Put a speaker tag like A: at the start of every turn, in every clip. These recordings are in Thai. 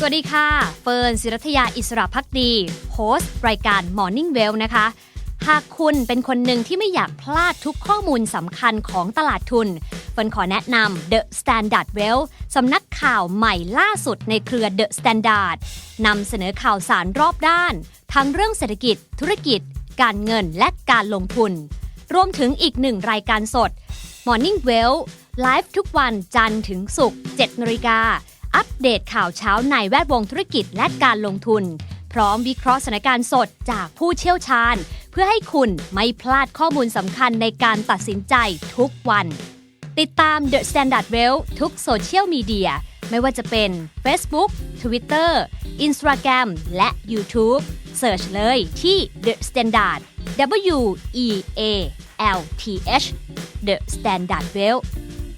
A: สวัสดีค่ะ เฟิร์นศิรัทยาอิสระพักดีโฮสต์รายการ Morning Well นะคะ หากคุณเป็นคนหนึ่งที่ไม่อยากพลาดทุกข้อมูลสำคัญของตลาดทุน เฟิร์นขอแนะนำ The Standard Well สำนักข่าวใหม่ล่าสุดในเครือ The Standard นำเสนอข่าวสารรอบด้าน ทั้งเรื่องเศรษฐกิจ ธุรกิจ การเงินและการลงทุน รวมถึงอีกหนึ่งรายการสด Morning Well ไลฟ์ทุกวันจันทร์ถึงศุกร์7นาฬิกา อัปเดตข่าวเช้าในแวดวงธุรกิจและการลงทุน พร้อมวิเคราะห์สถานการณ์สดจากผู้เชี่ยวชาญ เพื่อให้คุณไม่พลาดข้อมูลสำคัญในการตัดสินใจทุกวัน ติดตาม The Standard Well ทุกโซเชียลมีเดียไม่ว่าจะเป็น Facebook Twitter Instagram และ YouTube Search เลยที่ The Standard W E A L T H The Standard Well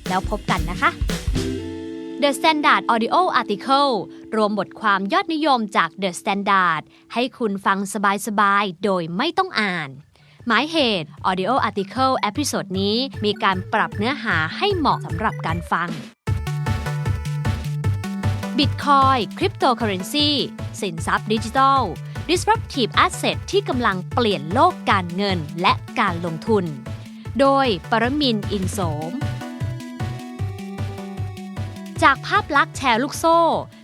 A: แล้วพบกันนะคะ The Standard Audio Article รวมบทความยอดนิยมจาก The Standard ให้คุณฟังสบายๆ โดยไม่ต้องอ่าน หมายเหตุ Audio Article เอพิโซดนี้มีการปรับเนื้อหาให้เหมาะสำหรับการฟัง Bitcoin Cryptocurrency สินทรัพย์ดิจิทัล Disruptive Asset ที่กำลังเปลี่ยนโลกการเงินและการลงทุน โดยปรมินอินโสม จากภาพลักษณ์แชร์ลูกโซ่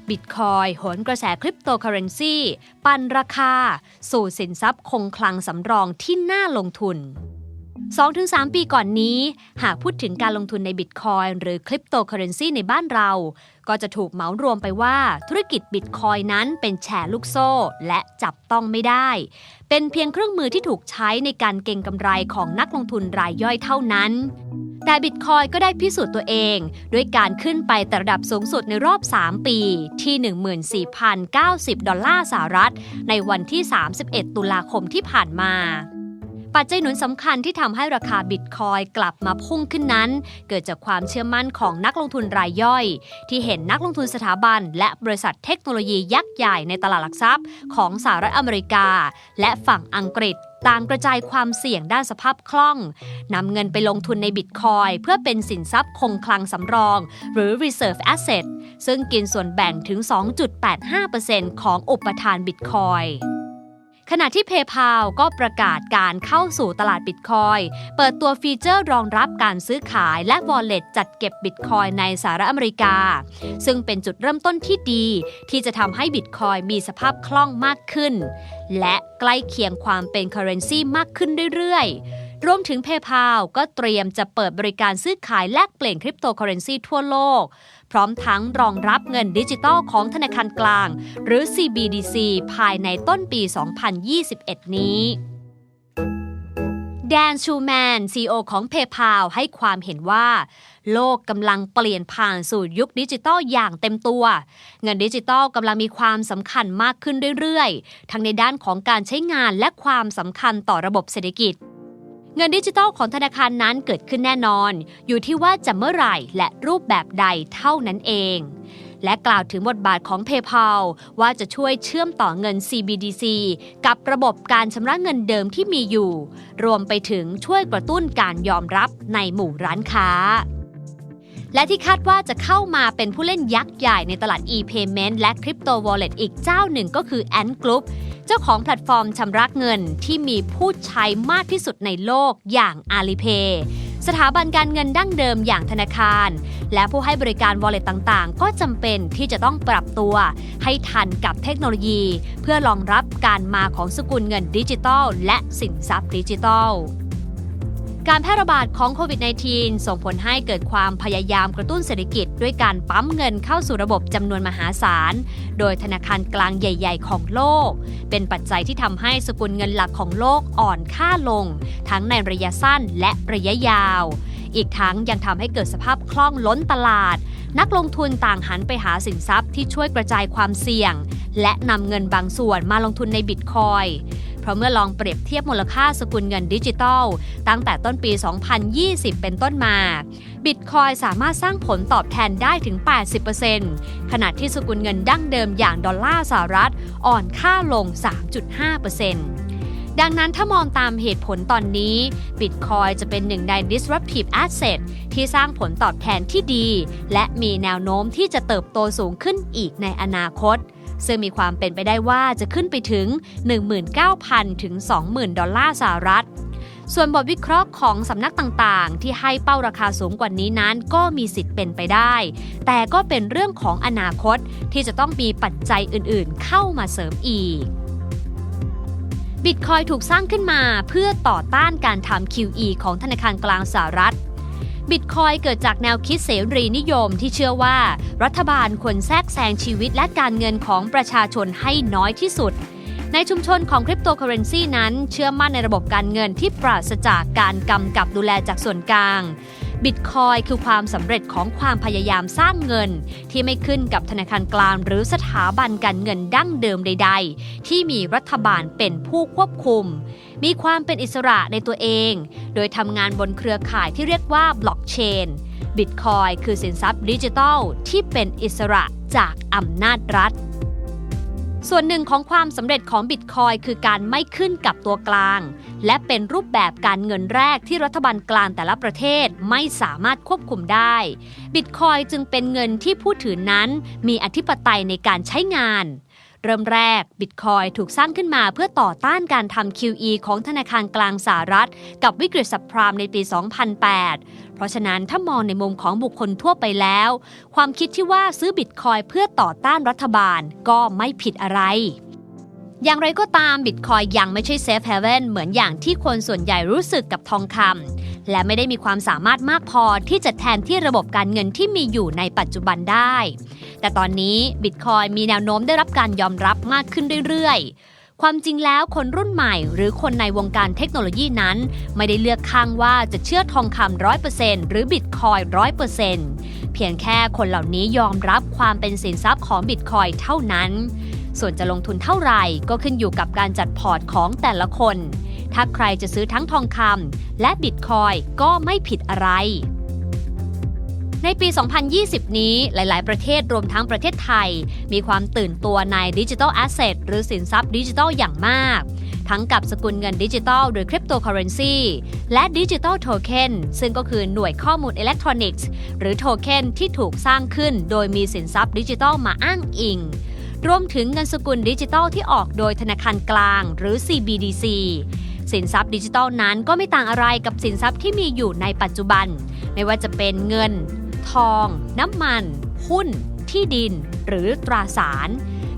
A: บิตคอยโหนกระแสคริปโตเคอเรนซีปั่นราคา สู่สินทรัพย์คงคลังสำรองที่น่าลงทุน 2-3 ปีก่อนนี้ หากพูดถึงการลงทุนในบิตคอยหรือคริปโตเคอเรนซีในบ้านเรา ก็จะถูกเหมารวมไปว่าธุรกิจบิตคอยนั้นเป็นแชร์ลูกโซ่และจับต้องไม่ได้ เป็นเพียงเครื่องมือที่ถูกใช้ในการเก็งกำไรของนักลงทุนรายย่อยเท่านั้น แต่บิตคอยก็ได้พิสูจน์ตัวเองด้วยการขึ้นไปแต่ระดับสูงสุดในรอบ 3 ปีที่ 14,090 ดอลลาร์สหรัฐ ในวันที่ 31 ตุลาคมที่ผ่านมาปัจจัยหนุนสำคัญที่ทำให้ราคาบิตคอยกลับมาพุ่งขึ้นนั้น เกิดจากความเชื่อมั่นของนักลงทุนรายย่อย ที่เห็นนักลงทุนสถาบัน และบริษัทเทคโนโลยียักษ์ใหญ่ในตลาดหลักทรัพย์ ของสหรัฐอเมริกา และฝั่งอังกฤษต่างกระจายความเสี่ยงด้านสภาพคล่องนำเงินไปลงทุนในบิตคอยเพื่อเป็นสินทรัพย์คงคลังสำรอง หรือ reserve asset ซึ่งกินส่วนแบ่งถึง 2.85%ของอุปทานบิตคอย ขณะที่ PayPal ก็ประกาศการเข้าสู่ตลาดบิตคอยเปิดตัวฟีเจอร์รองรับการซื้อขายและ Wallet จัดเก็บบิตคอยในสหรัฐอเมริกา ซึ่งเป็นจุดเริ่มต้นที่ดี ที่จะทำให้บิตคอยมีสภาพคล่องมากขึ้น และใกล้เคียงความเป็นเคอร์เรนซีมากขึ้นเรื่อยๆ รวมถึง PayPal ก็เตรียมจะเปิดบริการซื้อขายแลกเปลี่ยนคริปโตเคอเรนซีทั่วโลก พร้อมทั้งรองรับเงินดิจิตอลของธนาคารกลาง หรือ CBDC ภายในต้นปี 2021 นี้แดนชูแมน CEO ของ PayPal ให้ความเห็นว่า โลกกำลังเปลี่ยนผ่านสู่ยุคดิจิตอลอย่างเต็มตัว เงินดิจิตอลกำลังมีความสำคัญมากขึ้นเรื่อยๆ ทั้งในด้านของการใช้งานและความสำคัญต่อระบบเศรษฐกิจ เงินดิจิตอลของธนาคารนั้นเกิดขึ้นแน่นอน อยู่ที่ว่าจะเมื่อไหร่และรูปแบบใดเท่านั้นเอง และกล่าวถึงบทบาทของ PayPal ว่าจะช่วยเชื่อมต่อเงิน CBDC กับระบบการชำระเงินเดิมที่มีอยู่ รวมไปถึงช่วยกระตุ้นการยอมรับในหมู่ร้านค้าและที่คาดว่าจะเข้ามาเป็นผู้เล่นยักษ์ใหญ่ในตลาด e-payment และ Crypto Wallet อีกเจ้าหนึ่งก็คือ Ant Group เจ้าของแพลตฟอร์มชำระเงินที่มีผู้ใช้มากที่สุดในโลกอย่าง Alipay สถาบันการเงินดั้งเดิมอย่างธนาคาร และผู้ให้บริการ wallet ต่างๆ ก็จำเป็นที่จะต้องปรับตัว ให้ทันกับเทคโนโลยี เพื่อรองรับการมาของสกุลเงินดิจิทัล และสินทรัพย์ดิจิทัล การแพร่ระบาดของโควิด -19 ส่งผลให้เกิดความพยายามกระตุ้นเศรษฐกิจ ด้วยการปั๊มเงินเข้าสู่ระบบจำนวนมหาศาล โดยธนาคารกลางใหญ่ ๆ ของโลก เป็นปัจจัยที่ทำให้สกุลเงินหลักของโลกอ่อนค่าลง ทั้งในระยะสั้นและระยะยาว อีกทั้งยังทำให้เกิดสภาพคล่องล้นตลาด นักลงทุนต่างหันไปหาสินทรัพย์ที่ช่วยกระจายความเสี่ยง และนำเงินบางส่วนมาลงทุนในบิตคอย ราะเมื่อลองเปรียบเทียบมูลค่าสกุลเงินดิจิทัลตั้งแต่ต้นปี 2020 เป็นต้นมา บิตคอยสามารถสร้างผลตอบแทนได้ถึง 80%ขณะที่สกุลเงินดั้งเดิมอย่างดอลลาร์สหรัฐอ่อนค่าลง 3.5%ดดังนั้นถ้ามองตามเหตุผลตอนนี้ Bitcoin จะเป็นหนึ่งใน disruptive asset ที่สร้างผลตอบแทนที่ดี และมีแนวโน้มที่จะเติบโตสูงขึ้นอีกในอนาคต ซึ่งมีความเป็นไปได้ว่าจะขึ้นไปถึง 19,000 ถึง 20,000 ดอลลาร์สหรัฐ ส่วนบทวิเคราะห์ของสำนักต่างๆ ที่ให้เป้าราคาสูงกว่านี้นั้นก็มีสิทธิ์เป็นไปได้ แต่ก็เป็นเรื่องของอนาคตที่จะต้องมีปัจจัยอื่นๆ เข้ามาเสริมอีกบิตคอยถูกสร้างขึ้นมาเพื่อต่อต้านการทำ QE ของธนาคารกลางสหรัฐ บิตคอยเกิดจากแนวคิดเสรีนิยมที่เชื่อว่า รัฐบาลควรแทรกแซงชีวิตและการเงินของประชาชนให้น้อยที่สุด ในชุมชนของคริปโตเคอเรนซีนั้น เชื่อมั่นในระบบการเงินที่ปราศจากการกำกับดูแลจากส่วนกลาง บิตคอยคือความสำเร็จของความพยายามสร้างเงิน ที่ไม่ขึ้นกับธนาคารกลางหรือสถาบันการเงินดั้งเดิมใด ๆ ที่มีรัฐบาลเป็นผู้ควบคุม มีความเป็นอิสระในตัวเอง โดยทำงานบนเครือข่ายที่เรียกว่าบล็อกเชนบิตคอยคือสินทรัพย์ดิจิทัลที่เป็นอิสระจากอำนาจรัฐ ส่วนหนึ่งของความสำเร็จของบิตคอยคือการไม่ขึ้นกับตัวกลาง และเป็นรูปแบบการเงินแรกที่รัฐบาลกลางแต่ละประเทศไม่สามารถควบคุมได้บิตคอยจึงเป็นเงินที่ผู้ถือนั้นมีอธิปไตยในการใช้งาน เริ่มแรกบิตคอยถูกสร้างขึ้นมาเพื่อต่อต้านการทำ QE ของธนาคารกลางสหรัฐ กับวิกฤตสับพรามในปี 2008 เพราะฉะนั้นถ้ามองในมุมของบุคคลทั่วไปแล้ว ความคิดที่ว่าซื้อบิตคอยเพื่อต่อต้านรัฐบาลก็ไม่ผิดอะไรอย่างไรก็ตามบิตคอยยังไม่ใช่เซฟเฮเว่นเหมือนอย่างที่คนส่วนใหญ่รู้สึกกับทองคำ และไม่ได้มีความสามารถมากพอที่จะแทนที่ระบบการเงินที่มีอยู่ในปัจจุบันได้ แต่ตอนนี้บิตคอยมีแนวโน้มได้รับการยอมรับมากขึ้นเรื่อยๆ ความจริงแล้วคนรุ่นใหม่หรือคนในวงการเทคโนโลยีนั้น ไม่ได้เลือกข้างว่าจะเชื่อทองคำร้อยเปอร์เซ็นต์หรือบิตคอยร้อยเปอร์เซ็นต์เพียงแค่คนเหล่านี้ยอมรับความเป็นสินทรัพย์ของบิตคอยเท่านั้น ส่วนจะลงทุนเท่าไหร่ก็ขึ้นอยู่กับการจัดพอร์ตของแต่ละคน ถ้าใครจะซื้อทั้งทองคำและบิตคอยก็ไม่ผิดอะไร ในปี 2020 นี้หลาย ๆ ประเทศรวมทั้งประเทศไทย มีความตื่นตัวในดิจิทัลแอสเซทหรือสินทรัพย์ดิจิทัลอย่างมาก ทั้งกับสกุลเงินดิจิทัลหรือคริปโตเคอเรนซีและดิจิทัลโทเค็นซึ่งก็คือหน่วยข้อมูลอิเล็กทรอนิกส์หรือโทเค็นที่ถูกสร้างขึ้นโดยมีสินทรัพย์ดิจิทัลมาอ้างอิงรวมถึงเงินสกุลดิจิทัลที่ออกโดยธนาคารกลางหรือ CBDC สินทรัพย์ดิจิทัลนั้นก็ไม่ต่างอะไรกับสินทรัพย์ที่มีอยู่ในปัจจุบัน ไม่ว่าจะเป็นเงิน ทอง น้ำมัน หุ้น ที่ดิน หรือตราสาร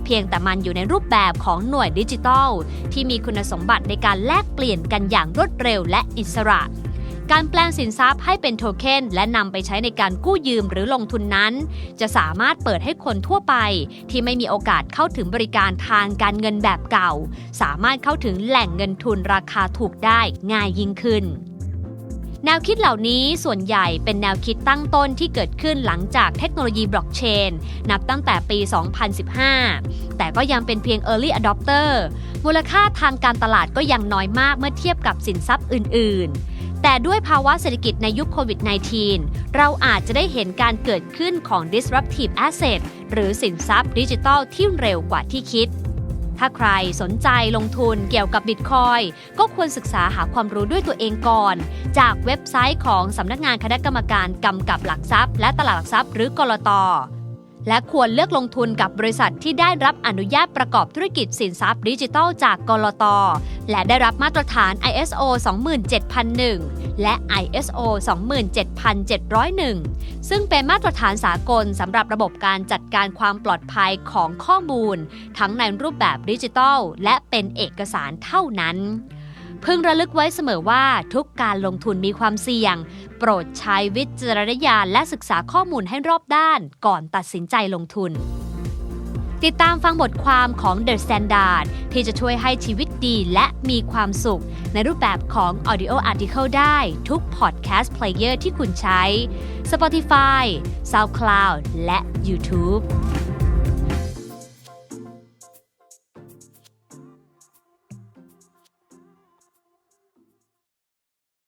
A: เพียงแต่มันอยู่ในรูปแบบของหน่วยดิจิทัล ที่มีคุณสมบัติในการแลกเปลี่ยนกันอย่างรวดเร็วและอิสระ การแปลงสินทรัพย์ให้เป็นโทเค็นและนำไปใช้ในการกู้ยืมหรือลงทุนนั้น จะสามารถเปิดให้คนทั่วไป ที่ไม่มีโอกาสเข้าถึงบริการทางการเงินแบบเก่า สามารถเข้าถึงแหล่งเงินทุนราคาถูกได้ง่ายยิ่งขึ้นแนวคิดเหล่านี้ส่วนใหญ่เป็นแนวคิดตั้งต้นที่เกิดขึ้นหลังจากเทคโนโลยีบล็อกเชน นับตั้งแต่ปี 2015 แต่ก็ยังเป็นเพียง Early Adopter มูลค่าทางการตลาดก็ยังน้อยมากเมื่อเทียบกับสินทรัพย์อื่น ๆ แต่ด้วยภาวะเศรษฐกิจในยุคโควิด -19 เราอาจจะได้เห็นการเกิดขึ้นของ disruptive asset หรือสินทรัพย์ดิจิทัลที่เร็วกว่าที่คิด ถ้าใครสนใจลงทุนเกี่ยวกับบิตคอยก็ควรศึกษาหาความรู้ด้วยตัวเองก่อน จากเว็บไซต์ของสำนักงานคณะกรรมการกำกับหลักทรัพย์ และตลาดหลักทรัพย์หรือกลตอ และควรเลือกลงทุนกับบริษัทที่ได้รับอนุญาตประกอบธุรกิจสินทรัพย์ดิจิทัลจากกลต และได้รับมาตรฐาน ISO 27001 และ ISO 27701 ซึ่งเป็นมาตรฐานสากลสำหรับระบบการจัดการความปลอดภัยของข้อมูล ทั้งในรูปแบบดิจิทัลและเป็นเอกสารเท่านั้น พึงระลึกไว้เสมอว่าทุกการลงทุนมีความเสี่ยง โปรดใช้วิจารณญาณและศึกษาข้อมูลให้รอบด้านก่อนตัดสินใจลงทุน ติดตามฟังบทความของ The Standard ที่จะช่วยให้ชีวิตดีและมีความสุข ในรูปแบบของ Audio Article ได้ทุก Podcast Player ที่คุณใช้ Spotify, SoundCloud และ YouTube